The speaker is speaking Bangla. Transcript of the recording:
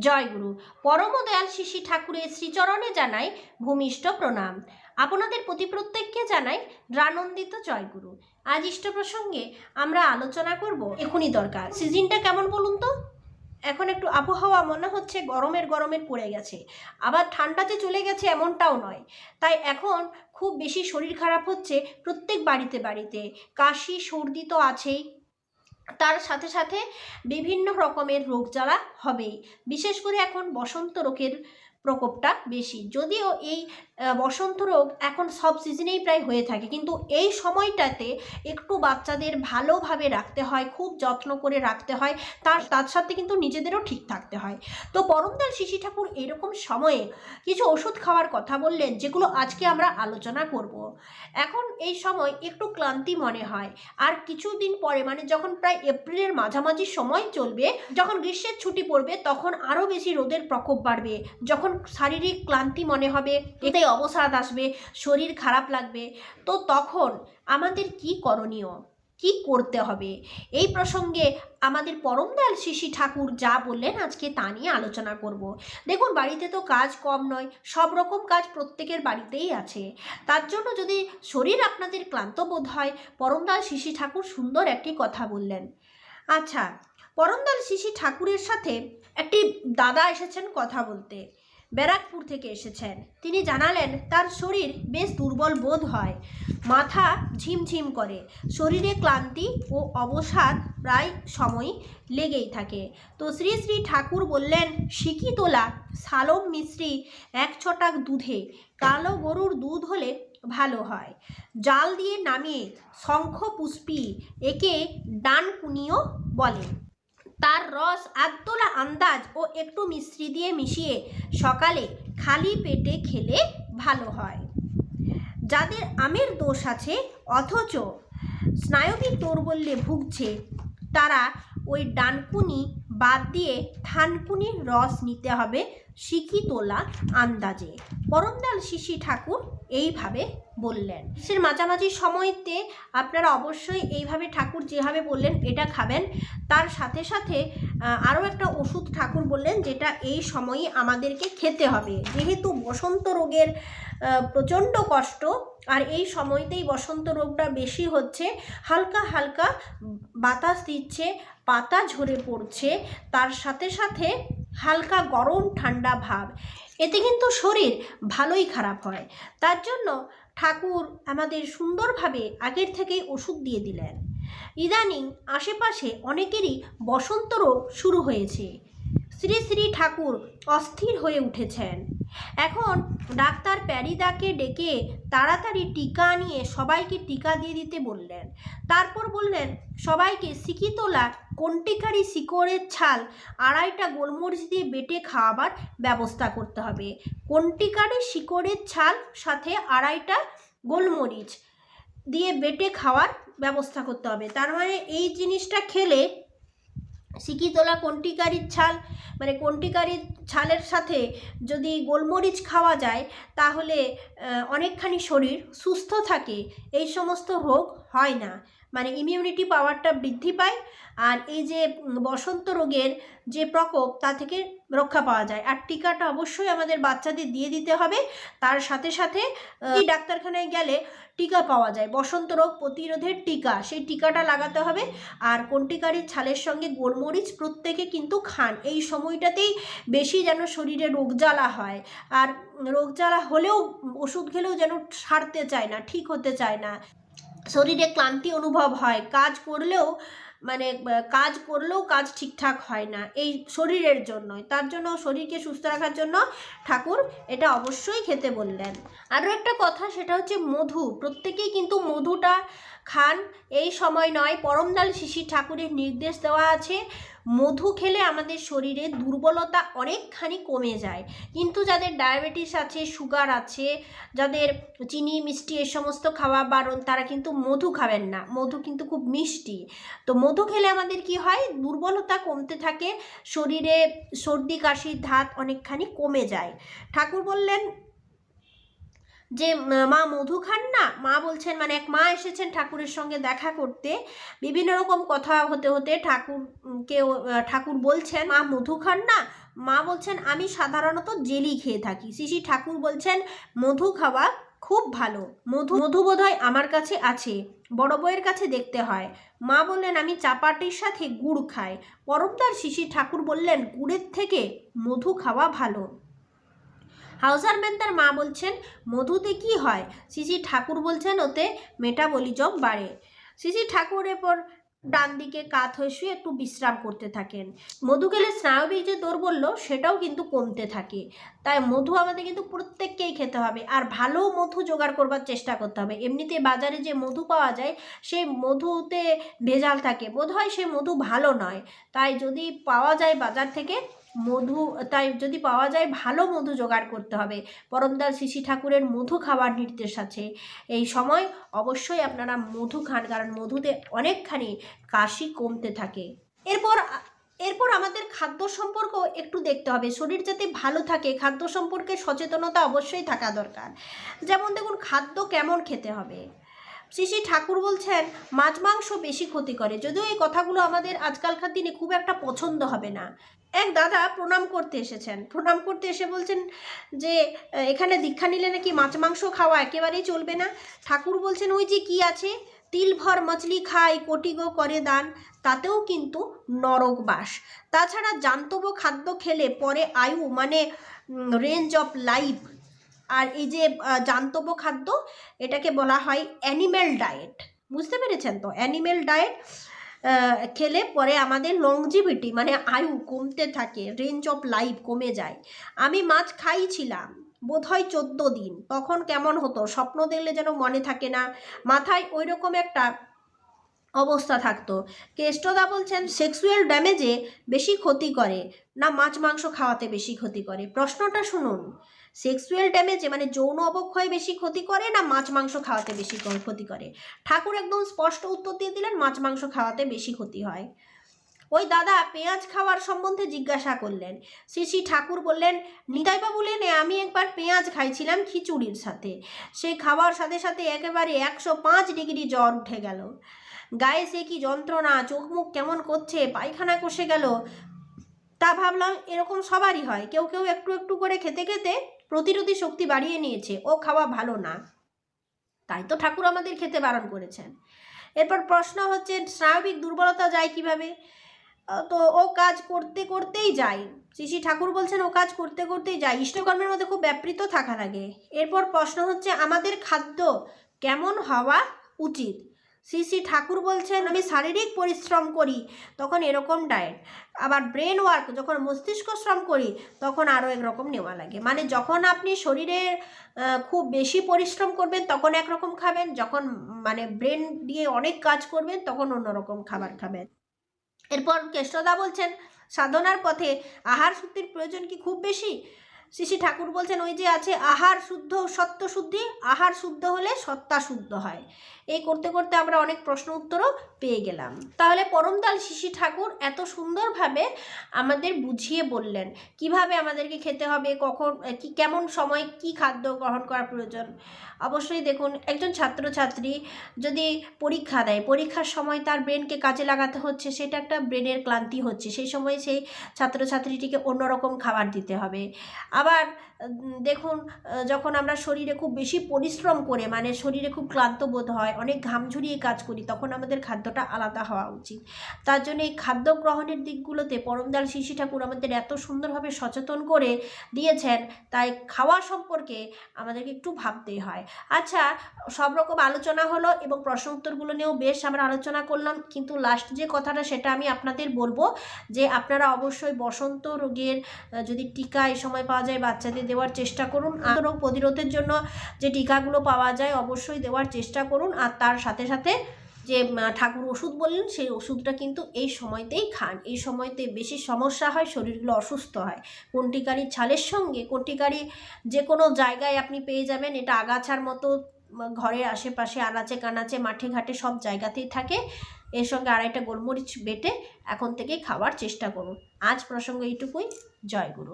জয়গুরু পরম দয়াল শিশি ঠাকুরের শ্রীচরণে জানাই ভূমিষ্ঠ প্রণাম। আপনাদের প্রতি প্রত্যেককে জানাই রানন্দিত জয়গুরু আজ ইষ্ট প্রসঙ্গে আমরা আলোচনা করব এখনই দরকার। সিজনটা কেমন বলুন তো? এখন একটু আবহাওয়া মনে হচ্ছে গরমের গরমের পড়ে গেছে। আবার ঠান্ডা যে চলে গেছে এমনটাও নয়। তাই এখন খুব বেশি শরীর খারাপ হচ্ছে প্রত্যেক বাড়িতে বাড়িতে। কাশি, সর্দি তো আছেই। তার সাথে সাথে বিভিন্ন রকমের রোগ জ্বালা হবেই। বিশেষ করে এখন বসন্ত রোগের প্রকোপটা বেশি। যদিও এই বসন্ত রোগ এখন সব সিজনেই প্রায় হয়ে থাকে। কিন্তু এই সময়টাতে একটু বাচ্চাদের ভালোভাবে রাখতে হয়, খুব যত্ন করে রাখতে হয়, তার তার সাথে কিন্তু নিজেদেরও ঠিক থাকতে হয়। তো পরমদাল শিশি ঠাকুর এরকম সময়ে কিছু ওষুধ খাওয়ার কথা বললেন, যেগুলো আজকে আমরা আলোচনা করব। এখন এই সময় একটু ক্লান্তি মনে হয়। আর কিছুদিন পরে মানে যখন প্রায় এপ্রিলের মাঝামাঝি সময় চলবে, যখন গ্রীষ্মের ছুটি পড়বে, তখন আরও বেশি রোদের প্রকোপ বাড়বে। যখন শারীরিক ক্লান্তি মনে হবে এতে অবসাদ আসবে, শরীর খারাপ লাগবে, তো তখন আমাদের কি করণীয়? কি করতে হবে? এই প্রসঙ্গে আমাদের পরম দয়াল শিশি ঠাকুর যা বললেন আজকে তা নিয়ে আলোচনা করব। দেখুন, বাড়িতে তো কাজ কম নয়, সব রকম কাজ প্রত্যেকের বাড়িতেই আছে। তার জন্য যদি শরীর আপনাদের ক্লান্ত বোধ হয় পরমদাল শিশি ঠাকুর সুন্দর একটি কথা বললেন। আচ্ছা পরমদাল শিশি ঠাকুরের সাথে একটি দাদা এসেছেন কথা বলতে। ব্যারাকপুর থেকে এসেছেন। তিনি জানালেন, তার শরীর বেশ দুর্বল বোধ হয়। মাথা ঝিমঝিম করে। শরীরে ক্লান্তি ও অবসাদ প্রায় সময় লেগেই থাকে। তো শ্রী শ্রী ঠাকুর বললেন সিকি তোলা সালম মিশ্রি এক ছটাক দুধে। কালো গরুর দুধ হলে ভালো হয়। জাল দিয়ে নামিয়ে শঙ্খ পুষ্পি একে ডানকুনিও বলে তার রস আদতলা আন্দাজ ও একটু মিশ্রি দিয়ে মিশিয়ে সকালে খালি পেটে খেলে ভালো হয়। যাদের আমের দোষ আছে, অথচ স্নায়বিক দৌর্বল্যে ভুগছে, তারা ওই ডানকুনি বাদ দিয়ে থানকুনির রস নিতে হবে শিকি তোলা আন্দাজে। পরমদাল শিশি ঠাকুর এইভাবে বললেন। সে মাঝামাঝি সময়তে আপনারা অবশ্যই এইভাবে ঠাকুর যেভাবে বললেন এটা খাবেন। তার সাথে সাথে আরও একটা ওষুধ ঠাকুর বললেন যেটা এই সময়ে আমাদেরকে খেতে হবে। যেহেতু বসন্ত রোগের প্রচণ্ড কষ্ট আর এই সময়তেই বসন্ত রোগটা বেশি হচ্ছে, হালকা হালকা বাতাস দিচ্ছে পাতা ঝরে পড়ছে, তার সাথে সাথে হালকা গরম ঠান্ডা ভাব। এতে কিন্তু শরীর ভালোই খারাপ হয়। তার জন্য ঠাকুর আমাদের সুন্দরভাবে আগের থেকেই ওষুধ দিয়ে দিলেন। ইদানিং আশেপাশে অনেকেরই বসন্ত রোগ শুরু হয়েছে। শ্রী শ্রী ঠাকুর অস্থির হয়ে উঠেছেন। এখন ডাক্তার প্যারিদাকে ডেকে তাড়াতাড়ি টিকা নিয়ে সবাইকে টিকা দিয়ে দিতে বললেন। তারপর বললেন, সবাইকে সিকিতোলা কন্টিকারি শিকড়ের ছাল আড়াইটা গোলমরিচ দিয়ে বেটে খাওয়াবার ব্যবস্থা করতে হবে। কন্টিকারি শিকড়ের ছাল সাথে আড়াইটা গোলমরিচ দিয়ে বেটে খাওয়ার ব্যবস্থা করতে হবে। তার মানে এই জিনিসটা খেলে সিকিতলা কন্টিকারির ছাল মানে কন্টিকারির ছালের সাথে যদি গোলমরিচ খাওয়া যায়, তাহলে অনেকখানি শরীর সুস্থ থাকে, এই সমস্ত রোগ হয় না। মানে ইমিউনিটি পাওয়ারটা বৃদ্ধি পায় আর এই যে বসন্ত রোগের যে প্রকোপ তা থেকে রক্ষা পাওয়া যায়। আর টিকাটা অবশ্যই আমাদের বাচ্চাদের দিয়ে দিতে হবে। তার সাথে সাথে ডাক্তারখানায় গেলে টিকা পাওয়া যায়। বসন্ত রোগ প্রতিরোধের টিকা, সেই টিকাটা লাগাতে হবে। আর কন্টিকারির ছালের সঙ্গে গোলমরিচ প্রত্যেকে কিন্তু খান। এই সময়টাতেই বেশি যেন শরীরে রোগ জ্বালা হয়। আর রোগ জ্বালা হলেও ওষুধ খেলেও যেন সারতে চায় না, ঠিক হতে চায় না। শরীরে ক্লান্তি অনুভব হয়, কাজ করলেও মানে কাজ করলেও কাজ ঠিকঠাক হয় না এই শরীরের জন্যই। তার জন্য শরীরকে সুস্থ রাখার জন্য ঠাকুর এটা অবশ্যই খেতে বললেন। আরও একটা কথা, সেটা হচ্ছে মধু। প্রত্যেকেই কিন্তু মধুটা খান। এই সময় নয় পরমদাল শিশির ঠাকুরের নির্দেশ দেওয়া আছে। মধু খেলে আমাদের শরীরে দুর্বলতা অনেকখানি কমে যায়। কিন্তু যাদের ডায়াবেটিস আছে, সুগার আছে, যাদের চিনি, মিষ্টি এ সমস্ত খাওয়া বারণ, তারা কিন্তু মধু খাবেন না। মধু কিন্তু খুব মিষ্টি। তো মধু খেলে আমাদের কি হয়? দুর্বলতা কমতে থাকে, শরীরে সর্দি কাশির ধাত অনেকখানি কমে যায়। ঠাকুর বললেন যে মা মধু খান না, মা বলছেন মানে এক মা এসেছেন ঠাকুরের সঙ্গে দেখা করতে। বিভিন্ন রকম কথা হতে হতে ঠাকুরকে ঠাকুর বলছেন, মা মধু খান না, মা বলছেন, আমি সাধারণত জেলি খেয়ে থাকি। শিশি ঠাকুর বলছেন, মধু খাওয়া খুব ভালো। মধু মধু বোধহয় আমার কাছে আছে, বড় বউয়ের কাছে দেখতে হয়। মা বললেন, আমি চাপাটির সাথে গুড় খাই। পরমদার শিশি ঠাকুর বললেন, গুড়ের থেকে মধু খাওয়া ভালো। হাউসারম্যান তার মা বলছেন, মধুতে কি হয়? শিশি ঠাকুর বলছেন, ওতে মেটাবলিজম বাড়ে। শিশি ঠাকুর এরপর ডান দিকে কাত হয়ে শুয়ে একটু বিশ্রাম করতে থাকেন। মধু খেলে স্নায়বিক যে দৌর্বল্য, সেটাও কিন্তু কমতে থাকে। তাই মধু আমাদের কিন্তু প্রত্যেককেই খেতে হবে। আর ভালো মধু জোগাড় করবার চেষ্টা করতে হবে। এমনিতে বাজারে যে মধু পাওয়া যায়, সেই মধুতে ভেজাল থাকে। বোধহয় সেই মধু ভালো নয়। তাই যদি পাওয়া যায় বাজার থেকে মধু, তাই যদি পাওয়া যায় ভালো মধু জোগাড় করতে হবে। পরমদার শিশি ঠাকুরের মধু খাওয়ার নির্দেশ আছে। এই সময় অবশ্যই আপনারা মধু খান, কারণ মধুতে অনেকখানি কাশি কমতে থাকে। এরপর এরপর আমাদের খাদ্য সম্পর্ক একটু দেখতে হবে। শরীর যাতে ভালো থাকে, খাদ্য সম্পর্কে সচেতনতা অবশ্যই থাকা দরকার। যেমন দেখুন, খাদ্য কেমন খেতে হবে? শ্রী শ্রী ঠাকুর বলছেন, মাছ মাংস বেশি ক্ষতি করে, যদিও এই কথাগুলো আমাদের আজকালকার দিনে খুব একটা পছন্দ হবে না। এক দাদা প্রণাম করতে এসেছেন। প্রণাম করতে এসে বলছেন যে এখানে দীক্ষা নিলে নাকি মাছ মাংস খাওয়া একেবারেই চলবে না? ঠাকুর বলছেন, ওই যে কি আছে? তিল ভর মছলি খাই, কোটি গো করে দান, তাতেও কিন্তু নরক বাস। তাছাড়া জান্তব খাদ্য খেলে পরে আয়ু মানে রেঞ্জ অফ লাইফ আর এই যে আহ, জান্তব খাদ্য এটাকে বলা হয় অ্যানিম্যাল ডায়েট বুঝতে পেরেছেন তো? অ্যানিম্যাল ডায়েট খেলে পরে আমাদের লংজিভিটি মানে আয়ু কমতে থাকে রেঞ্জ অফ লাইফ কমে যায়। আমি মাছ খাইছিলাম বোধহয় চোদ্দ দিন তখন কেমন হতো? স্বপ্ন দেখলে যেন মনে থাকে না। মাথায় ওই রকম একটা অবস্থা থাকতো। কেষ্টদা বলছেন, সেক্সুয়াল ড্যামেজে বেশি ক্ষতি করে না মাছ মাংস খাওয়াতে বেশি ক্ষতি করে? প্রশ্নটা শুনুন। সেক্সুয়াল ড্যামেজে মানে যৌন অবক্ষয় বেশি ক্ষতি করে না মাছ মাংস খাওয়াতে বেশি ক্ষতি করে? ঠাকুর একদম স্পষ্ট উত্তর দিয়ে দিলেন, মাছ মাংস খাওয়াতে বেশি ক্ষতি হয়। ওই দাদা পেঁয়াজ খাওয়ার সম্বন্ধে জিজ্ঞাসা করলেন। শ্রী শ্রী ঠাকুর বললেন, নিতাইবাবু লেনে আমি একবার পেঁয়াজ খাইছিলাম খিচুড়ির সাথে। সেই খাওয়ার সাথে সাথে একেবারে একশো পাঁচ ডিগ্রি জ্বর উঠে গেল। গায়ে সে কি যন্ত্রণা, চোখ মুখ কেমন করছে, পায়খানা কষে গেল। তা ভাবলাম এরকম সবারই হয়। কেউ কেউ একটু একটু করে খেতে খেতে প্রতিরোধী শক্তি বাড়িয়ে নিয়েছে। ও খাওয়া ভালো না। তাই তো ঠাকুর আমাদের খেতে বারণ করেছেন। এরপর প্রশ্ন হচ্ছে স্নায়বিক দুর্বলতা যায় কীভাবে? তো ও কাজ করতে করতেই যায়। শ্রী ঠাকুর বলছেন, ও কাজ করতে করতেই যায়। ইষ্টকর্মের মধ্যে খুব ব্যাপৃত থাকা লাগে। এরপর প্রশ্ন হচ্ছে, আমাদের খাদ্য কেমন হওয়া উচিত? শ্রী শ্রী ঠাকুর বলছেন, আমি শারীরিক পরিশ্রম করি। তখন এরকম ডায়েট আবার ব্রেন ওয়ার্ক যখন মস্তিষ্ক শ্রম করি, তখন আরও একরকম নেওয়া লাগে। মানে যখন আপনি শরীরে খুব বেশি পরিশ্রম করবেন, তখন একরকম খাবেন। যখন মানে ব্রেন দিয়ে অনেক কাজ করবেন, তখন অন্যরকম খাবার খাবেন। এরপর কেষ্টদা বলছেন, সাধনার পথে আহার শুদ্ধির প্রয়োজন কি খুব বেশি? শ্রী ঠাকুর বলছেন, ওই যে আছে আহার শুদ্ধ সত্য শুদ্ধি, আহার শুদ্ধ হলে সত্তা শুদ্ধ হয়। এই করতে করতে আমরা অনেক প্রশ্ন উত্তরও পেয়ে গেলাম। তাহলে পরমদাল শিশি ঠাকুর এত সুন্দরভাবে আমাদের বুঝিয়ে বললেন, কীভাবে আমাদেরকে খেতে হবে, কখন কি, কেমন সময়, কি খাদ্য গ্রহণ করা প্রয়োজন? অবশ্যই দেখুন, একজন ছাত্রছাত্রী যদি পরীক্ষা দেয়, পরীক্ষার সময় তার ব্রেনকে কাজে লাগাতে হচ্ছে, সেটা একটা ব্রেনের ক্লান্তি হচ্ছে, সেই সময় সেই ছাত্রছাত্রীটিকে অন্যরকম খাবার দিতে হবে। আবার উম, দেখুন যখন আমরা শরীরে খুব বেশি পরিশ্রম করে মানে শরীরে খুব ক্লান্ত বোধ হয়, অনেক ঘাম ঝরিয়ে কাজ করি, তখন আমাদের খাদ্যটা আলাদা হওয়া উচিত। তার জন্য এই খাদ্য গ্রহণের দিকগুলোতে পরমদাল শিশি ঠাকুর আমাদের এত সুন্দরভাবে সচেতন করে দিয়েছেন, তাই খাওয়া সম্পর্কে আমাদেরকে একটু ভাবতেই হয়। আচ্ছা সব রকম আলোচনা হলো এবং প্রশ্ন উত্তরগুলো নিয়েও বেশ আমরা আলোচনা করলাম, কিন্তু লাস্ট যে কথাটা সেটা আমি আপনাদের বলব যে, আপনারা অবশ্যই বসন্ত রোগের যদি টিকা এই সময় পাওয়া যায় বাচ্চাদের দেওয়ার চেষ্টা করুন। আর প্রতিরোধের জন্য যে টিকাগুলো পাওয়া যায় অবশ্যই দেওয়ার চেষ্টা করুন। আর তার সাথে সাথে যে ঠাকুর ওষুধ বললেন, সেই ওষুধটা কিন্তু এই সময়তেই খান। এই সময়তে বেশি সমস্যা হয়, শরীরগুলো অসুস্থ হয়। কন্টিকারি ছালের সঙ্গে কন্টিকারি যে কোনো জায়গায় আপনি পেয়ে যাবেন। এটা আগাছার মতো ঘরের আশেপাশে আনাচে কানাচে, মাঠে ঘাটে সব জায়গাতেই থাকে। এর সঙ্গে আড়াইটা গোলমরিচ বেটে এখন থেকেই খাওয়ার চেষ্টা করুন। আজ প্রসঙ্গ এইটুকুই। জয় গুরু।